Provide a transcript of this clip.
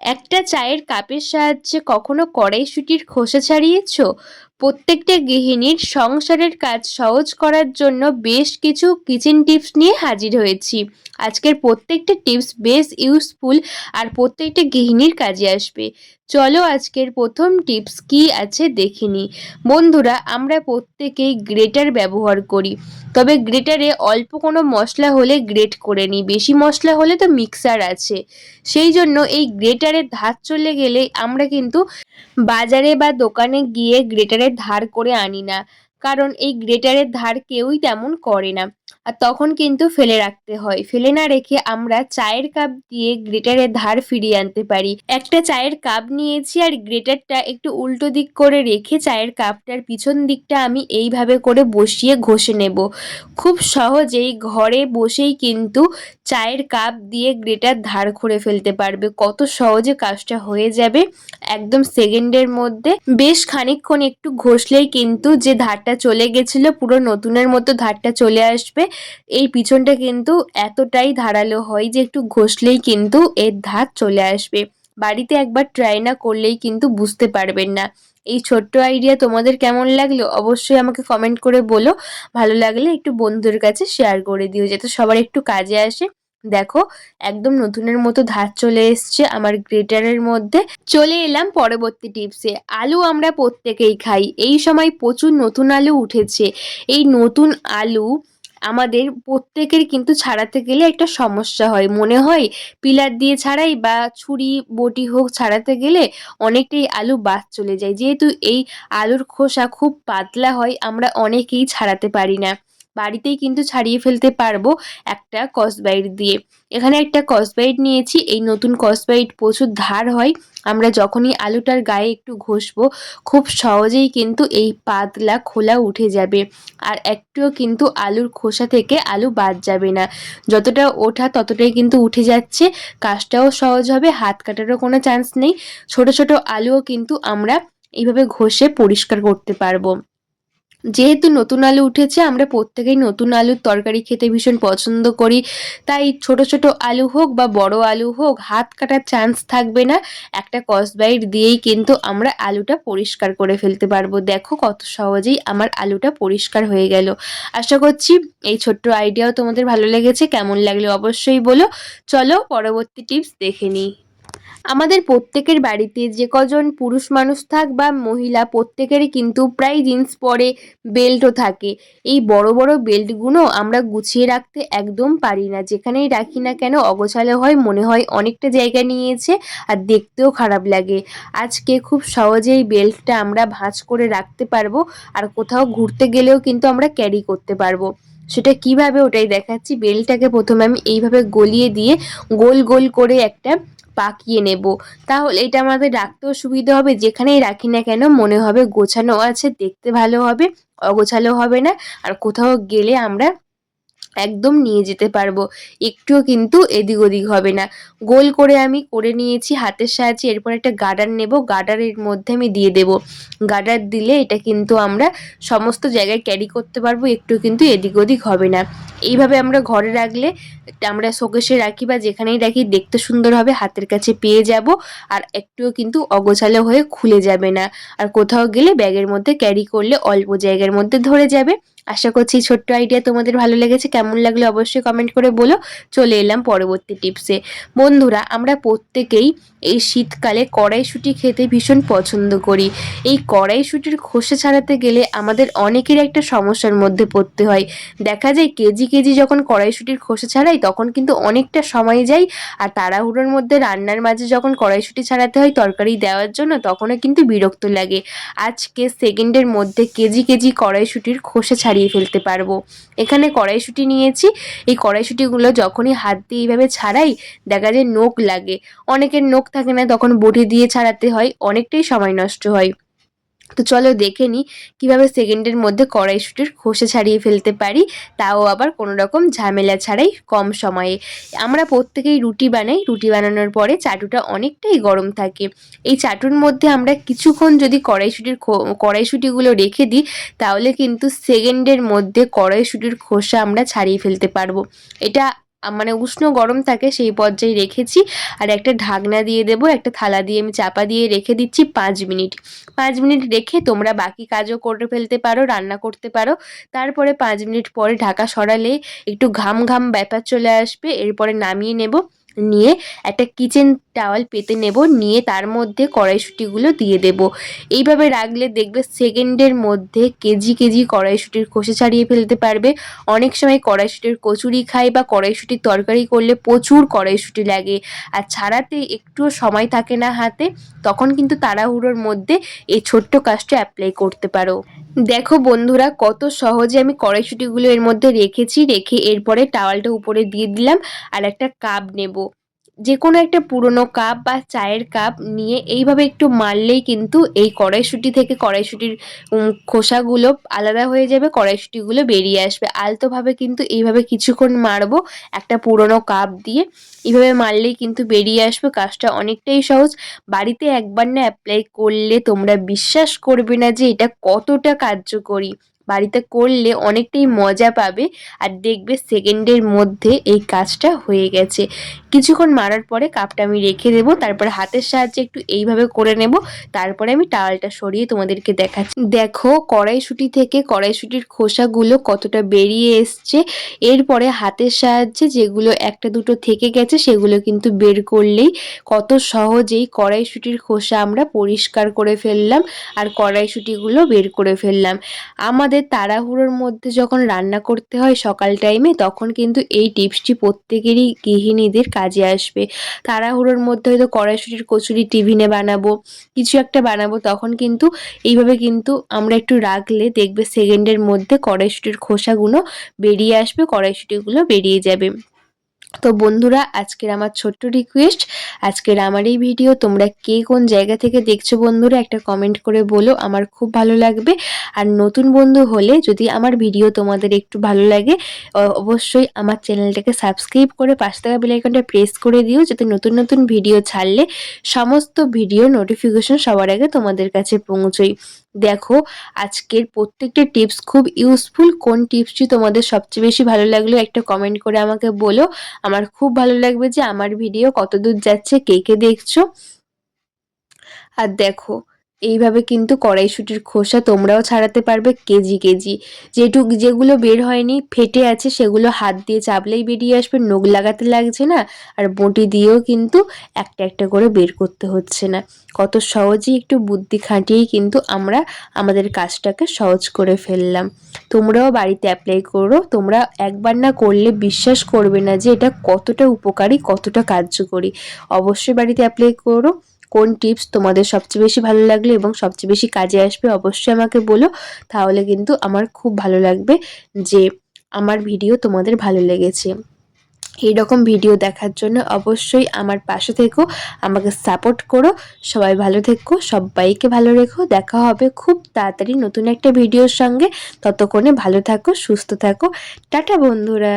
একটা চায়ের কাপের সাহায্যে কখনো কড়াইশুঁটির খোসা ছাড়িয়েছ? প্রত্যেকটা গৃহিণীর সংসারের কাজ সহজ করার জন্য বেশ কিছু কিচেন টিপস নিয়ে হাজির হয়েছি। আজকের প্রত্যেকটা টিপস বেশ ইউজফুল আর প্রত্যেকটা গৃহিণীর কাজে আসবে। চলো আজকের প্রথম টিপস কি আছে দেখিনি বন্ধুরা, আমরা প্রত্যেকেই গ্রেটার ব্যবহার করি, তবে গ্রেটারে অল্প কোনো মশলা হলে গ্রেট করে নিই, বেশি মশলা হলে তো মিক্সার আছে। সেই জন্য এই গ্রেটারের ধার চলে গেলে আমরা কিন্তু বাজারে বা দোকানে গিয়ে গ্রেটারের ধার করে আনি না। কারণ এই গ্রেটারের ধার কেউই তেমন করে না। আর তখন কিন্তু ফেলে রাখতে হয়। ফেলে না রেখে আমরা চায়ের কাপ দিয়ে গ্রেটারের ধার ফিরিয়ে আনতে পারি। একটা চায়ের কাপ নিয়েছি আর গ্রেটারটা একটু উল্টো দিক করে রেখে চায়ের কাপটার পিছন দিকটা আমি এইভাবে করে বসিয়ে ঘষে নেব। খুব সহজেই ঘরে বসেই কিন্তু চায়ের কাপ দিয়ে গ্রেটার ধার করে ফেলতে পারবে। কত সহজে কাজটা হয়ে যাবে। একদম সেকেন্ডের মধ্যে। বেশ খানিকক্ষণ একটু ঘষলেই কিন্তু যে ধারটা চলে গেছিল, পুরো নতুনের মতো ধারটা চলে আসবে। এই পিছনটা কিন্তু এতটাই ধারালো হয় যে একটু ঘষলেই কিন্তু এর ধার চলে আসবে। বাড়িতে একবার ট্রাই না করলেই কিন্তু বুঝতে পারবেন না। এই ছোট্ট আইডিয়া তোমাদের কেমন লাগল অবশ্যই আমাকে কমেন্ট করে বলো। ভালো লাগলে একটু বন্ধুদের কাছে শেয়ার করে দিও, যাতে সবার একটু কাজে আসে। দেখো, একদম নতুনের মতো ধার চলে এসছে আমার গ্রেটারের মধ্যে। চলে এলাম পরবর্তী টিপসে আলু আমরা প্রত্যেকেই খাই। এই সময় প্রচুর নতুন আলু উঠেছে। এই নতুন আলু আমাদের প্রত্যেকের কিন্তু ছাড়াতে গেলে একটা সমস্যা হয়। মনে হয় পিলার দিয়ে ছাড়াই বা ছুরি, বটি হোক ছাড়াতে গেলে অনেকটাই আলু বাদ চলে যায়। যেহেতু এই আলুর খোসা খুব পাতলা হয়, আমরা অনেকেই ছাড়াতে পারি না। বাড়িতেই কিন্তু ছাড়িয়ে ফেলতে পারব একটা কসবাইট দিয়ে। এখানে একটা কসবাইট নিয়েছি, এই নতুন কসবাইট প্রচুর ধার হয়। আমরা যখনই আলুটার গায়ে একটু ঘষবো, খুব সহজেই কিন্তু এই পাতলা খোলা উঠে যাবে। আর একটুও কিন্তু আলুর খোসা থেকে আলু বাদ যাবে না। যতটা ওঠা ততটাই কিন্তু উঠে যাচ্ছে। কাজটাও সহজ হবে, হাত কাটারও কোনো চান্স নেই। ছোট ছোট আলুও কিন্তু আমরা এইভাবে ঘষে পরিষ্কার করতে পারব। যেহেতু নতুন আলু উঠেছে, আমরা প্রত্যেকেই নতুন আলুর তরকারি খেতে ভীষণ পছন্দ করি। তাই ছোট ছোট আলু হোক বা বড় আলু হোক, হাত কাটার চান্স থাকবে না। একটা কসবাইট দিয়েই কিন্তু আমরা আলুটা পরিষ্কার করে ফেলতে পারব। দেখো কত সহজেই আমার আলুটা পরিষ্কার হয়ে গেল। আশা করছি এই ছোট্ট আইডিয়াও তোমাদের ভালো লেগেছে। কেমন লাগলে অবশ্যই বলো। চলো পরবর্তী টিপস দেখে নিই। আমাদের প্রত্যেকের বাড়িতে যে কজন পুরুষ মানুষ থাক বা মহিলা, প্রত্যেকেরই কিন্তু প্রায় জিন্স পরে বেল্টও থাকে। এই বড় বড় বেল্টগুলো আমরা গুছিয়ে রাখতে একদম পারি না। যেখানেই রাখি না কেন অগোছালো হয়, মনে হয় অনেকটা জায়গা নিয়েছে আর দেখতেও খারাপ লাগে। আজকে খুব সহজেই বেল্টটা আমরা ভাঁজ করে রাখতে পারব আর কোথাও ঘুরতে গেলেও কিন্তু আমরা ক্যারি করতে পারব। সেটা কীভাবে ওটাই দেখাচ্ছি। বেলটাকে প্রথমে আমি এইভাবে গলিয়ে দিয়ে গোল গোল করে একটা পাকিয়ে নেব। তাহলে এটা আমাদের রাখতেও সুবিধা হবে, যেখানেই রাখি না কেন মনে হবে গোছানো আছে, দেখতে ভালো হবে, অগোছালো হবে না, আর কোথাও গেলে আমরা একদম নিয়ে যেতে পারব। একটুও কিন্তু এদিক ওদিক হবে না। গোল করে আমি করে নিয়েছি হাতের সাহায্যে, এরপর একটা গার্ডার নেব। গার্ডারের মধ্যে আমি দিয়ে দেব। গার্ডার দিলে এটা কিন্তু আমরা সমস্ত জায়গায় ক্যারি করতে পারব একটু কিন্তু এদিক ওদিক হবে না। এইভাবে আমরা ঘরে রাখলে আমরা শোকেশে রাখি বা যেখানেই রাখি দেখতে সুন্দর হবে, হাতের কাছে পেয়ে যাব আর একটুও কিন্তু অগোছালো হয়ে খুলে যাবে না। আর কোথাও গেলে ব্যাগের মধ্যে ক্যারি করলে অল্প জায়গার মধ্যে ধরে যাবে। আশা করছি ছোট্ট আইডিয়া তোমাদের ভালো লেগেছে। কেমন লাগলে অবশ্যই কমেন্ট করে বলো। চলে এলাম পরবর্তী টিপসে বন্ধুরা, আমরা প্রত্যেকেই এই শীতকালে কড়াইশুঁটি খেতে ভীষণ পছন্দ করি। এই কড়াইশুঁটির খোসা ছাড়াতে গেলে আমাদের অনেকের একটা সমস্যার মধ্যে পড়তে হয়। দেখা যায় কেজি কেজি যখন কড়াইশুঁটির খোসা ছাড়াই, তখন কিন্তু অনেকটা সময় যায়। আর তাড়াহুড়োর মধ্যে রান্নার মাঝে যখন কড়াইশুঁটি ছাড়াতে হয় তরকারি দেওয়ার জন্য, তখনও কিন্তু বিরক্ত লাগে। আজকে সেকেন্ডের মধ্যে কেজি কেজি কড়াইশুঁটির খোসা ছাড়িয়ে ফেলতে পারব। এখানে কড়াইশুঁটি নিয়েছি। এই কড়াইশুঁটিগুলো যখনই হাত দিয়ে এইভাবে ছাড়াই, দেখা যায় নোক লাগে। অনেকের নোক থাকে না, তখন বটি দিয়ে ছাড়াতে হয়। অনেকটাই সময় নষ্ট হয়। তো চলো দেখে নিই কীভাবে সেকেন্ডের মধ্যে কড়াইশুটির খোসা ছাড়িয়ে ফেলতে পারি, তাও আবার কোনো রকম ঝামেলা ছাড়াই কম সময়ে। আমরা প্রত্যেকেই রুটি বানাই, রুটি বানানোর পরে চাটুটা অনেকটাই গরম থাকে। এই চাটুর মধ্যে আমরা কিছুক্ষণ যদি কড়াইশুটির কড়াইশুটিগুলো রেখে দিই, তাহলে কিন্তু সেকেন্ডের মধ্যে কড়াইশুটির খোসা আমরা ছাড়িয়ে ফেলতে পারব। এটা মানে উষ্ণ গরম থাকে সেই পর্যায়ে রেখেছি। আর একটা ঢাকনা দিয়ে দেবো, একটা থালা দিয়ে আমি চাপা দিয়ে রেখে দিচ্ছি পাঁচ মিনিট। পাঁচ মিনিট রেখে তোমরা বাকি কাজও করে ফেলতে পারো, রান্না করতে পারো। তারপরে পাঁচ মিনিট পরে ঢাকা সরালে একটু ঘাম ঘাম ব্যাপার চলে আসবে, এরপরে নামিয়ে নেব। নিয়ে একটা কিচেন টাওয়াল পেতে নেব, নিয়ে তার মধ্যে কড়াইশুঁটিগুলো দিয়ে দেব। এইভাবে রাখলে দেখবে সেকেন্ডের মধ্যে কেজি কেজি কড়াইশুঁটির খোসা ছাড়িয়ে ফেলতে পারবে। অনেক সময় কড়াইশুঁটির কচুরি খাই বা কড়াইশুঁটির তরকারি করলে প্রচুর কড়াইশুঁটি লাগে। আর ছাড়াতে একটুও সময় থাকে না হাতে, তখন কিন্তু তাড়াহুড়োর মধ্যে এই ছোট্ট কাজটা অ্যাপ্লাই করতে পারো। দেখো বন্ধুরা, কত সহজে আমি কড়াইশুটিগুলো এর মধ্যে রেখেছি, রেখে এরপরে টাওয়ালটা উপরে দিয়ে দিলাম আর একটা কাপ নেব। যে কোনো একটা পুরনো কাপ বা চায়ের কাপ নিয়ে এইভাবে একটু মারলেই কিন্তু এই কড়াইশুঁটি থেকে কড়াইশুঁটির খোসাগুলো আলাদা হয়ে যাবে, কড়াইশুঁটিগুলো বেরিয়ে আসবে। আলতোভাবে কিন্তু এইভাবে কিছুক্ষণ মারবো একটা পুরনো কাপ দিয়ে। এইভাবে মারলেই কিন্তু বেরিয়ে আসবে। কাজটা অনেকটাই সহজ। বাড়িতে একবার না অ্যাপ্লাই করলে তোমরা বিশ্বাস করবে না যে এটা কতটা কার্যকরী। বাড়িতে করলে অনেকটাই মজা পাবে। আর দেখবে সেকেন্ডের মধ্যে এই কাজটা হয়ে গেছে। কিছুক্ষণ মারার পরে কাপটা আমি রেখে দেবো, তারপরে হাতের সাহায্যে একটু এইভাবে করে নেব, তারপরে আমি টাওয়ালটা সরিয়ে তোমাদেরকে দেখাচ্ছি। দেখো কড়াইশুঁটি থেকে কড়াইশুঁটির খোসাগুলো কতটা বেরিয়ে এসছে, এরপরে হাতের সাহায্যে যেগুলো একটা দুটো থেকে গেছে সেগুলো কিন্তু বের করলেই কত সহজেই কড়াইশুঁটির খোসা আমরা পরিষ্কার করে ফেললাম আর কড়াইশুঁটিগুলো বের করে ফেললাম। আমাদের তাড়াহুড়োর মধ্যে যখন রান্না করতে হয় সকাল টাইমে তখন কিন্তু এই টিপসটি প্রত্যেকেরই গৃহিণীদের কাজে আসবে। তাড়াহুড়োর মধ্যে হয়তো কড়াইশুটির কচুরি টিফিনে বানাবো, কিছু একটা বানাবো, তখন কিন্তু এইভাবে কিন্তু আমরা একটু রাখলে দেখবে সেকেন্ডের মধ্যে কড়াইশুটির খোসাগুলো বেরিয়ে আসবে, কড়াইশুটিগুলো বেরিয়ে যাবে। তো বন্ধুরা, আজকের আমার ছোট্ট রিকোয়েস্ট আজকের আমার এই ভিডিও তোমরা কে কোন জায়গা থেকে দেখছ বন্ধুরা, একটা কমেন্ট করে বলো, আমার খুব ভালো লাগবে। আর নতুন বন্ধু হলে যদি আমার ভিডিও তোমাদের একটু ভালো লাগে অবশ্যই আমার চ্যানেলটাকে সাবস্ক্রাইব করে পাশে থাকা বেলাইকনটা প্রেস করে দিও, যাতে নতুন নতুন ভিডিও ছাড়লে সমস্ত ভিডিও নোটিফিকেশন সবার আগে তোমাদের কাছে পৌঁছই দেখো, আজকের প্রত্যেকটা টিপস খুব ইউজফুল কোন টিপসটি তোমাদের সবচেয়ে বেশি ভালো লাগল একটা কমেন্ট করে আমাকে বলো। আমার খুব ভালো লাগবে যে আমার ভিডিও কতদূর যাচ্ছে, কে কে দেখছ। আর দেখো এইভাবে কিন্তু কড়াইশুটির খোসা তোমরাও ছাড়াতে পারবে কেজি কেজি। যেটুক যেগুলো বের হয়নি, ফেটে আছে, সেগুলো হাত দিয়ে চাপলেই বেরিয়ে আসবে নখ লাগাতে লাগছে না, আর বঁটি দিয়েও কিন্তু একটা একটা করে বের করতে হচ্ছে না। কত সহজেই একটু বুদ্ধি খাটিয়েই কিন্তু আমরা আমাদের কাজটাকে সহজ করে ফেললাম। তোমরাও বাড়িতে অ্যাপ্লাই করো, তোমরা একবার না করলে বিশ্বাস করবে না যে এটা কতটা উপকারী, কতটা কার্যকরী। অবশ্যই বাড়িতে অ্যাপ্লাই করো কোন টিপস তোমাদের সবচেয়ে বেশি ভালো লাগল এবং সবচেয়ে বেশি কাজে আসবে অবশ্যই আমাকে বলো। তাহলে কিন্তু আমার খুব ভালো লাগবে যে আমার ভিডিও তোমাদের ভালো লেগেছে। এই রকম ভিডিও দেখার জন্য অবশ্যই আমার পাশে থেকো, আমাকে সাপোর্ট করো, সবাই ভালো থেকো, সবাইকে ভালো রেখো, দেখা হবে খুব তাড়াতাড়ি নতুন একটা ভিডিওর সঙ্গে। ততক্ষণে ভালো থাকো, সুস্থ থাকো। টাটা বন্ধুরা।